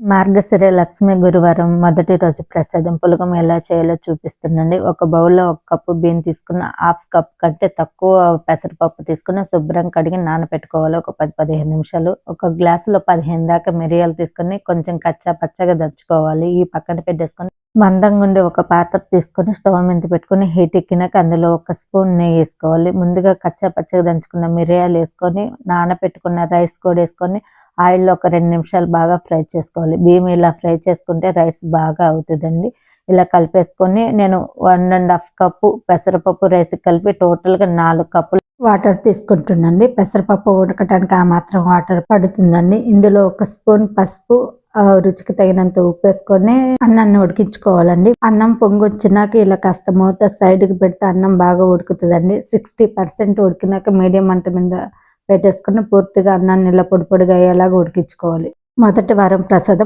మార్గశిర లక్ష్మి గురువారం మొదటి రోజు ప్రసాదం పులగం ఎలా చేయాలో చూపిస్తుండండి. ఒక బౌల్లో ఒక కప్పు బియ్యం తీసుకున్న హాఫ్ కప్ కంటే తక్కువ పెసరపప్పు తీసుకుని శుభ్రం కడిగి నానబెట్టుకోవాలి. ఒక పది పదిహేను నిమిషాలు. ఒక గ్లాసులో పదిహేను దాకా మిరియాలు తీసుకొని కొంచెం కచ్చా పచ్చగా దంచుకోవాలి. ఈ పక్కన పెట్టేసుకొని మందంగా ఉండే ఒక పాత్ర తీసుకొని స్టవ్ మీద పెట్టుకొని హీట్ ఎక్కినాక అందులో ఒక స్పూన్ నెయ్యి వేసుకోవాలి. ముందుగా కచ్చా పచ్చగా దంచుకున్న మిరియాలు వేసుకొని నానబెట్టుకున్న రైస్ కూడా వేసుకొని ఆయిల్లో ఒక రెండు నిమిషాలు బాగా ఫ్రై చేసుకోవాలి. బియ్యం ఇలా ఫ్రై చేసుకుంటే రైస్ బాగా అవుతుందండి. ఇలా కలిపేసుకొని నేను వన్ అండ్ హాఫ్ కప్పు పెసరపప్పు రైస్ కలిపి టోటల్గా నాలుగు కప్పులు వాటర్ తీసుకుంటున్నాండి పెసరపప్పు ఉడకటానికి ఆ మాత్రం వాటర్ పడుతుందండి. ఇందులో ఒక స్పూన్ పసుపు రుచికి తగినంత ఉప్పు వేసుకొని అన్నాన్ని ఉడికించుకోవాలండి. అన్నం పొంగి వచ్చినాక ఇలా కాస్త మూత సైడ్కి పెడితే అన్నం బాగా ఉడుకుతుందండి. సిక్స్టీ పర్సెంట్ ఉడికినాక మీడియం మంట మీద పెట్టేసుకుని పూర్తిగా అన్నాన్ని ఇలా పొడి పొడిగా అయ్యేలాగా ఉడికించుకోవాలి. మొదటి వారం ప్రసాదం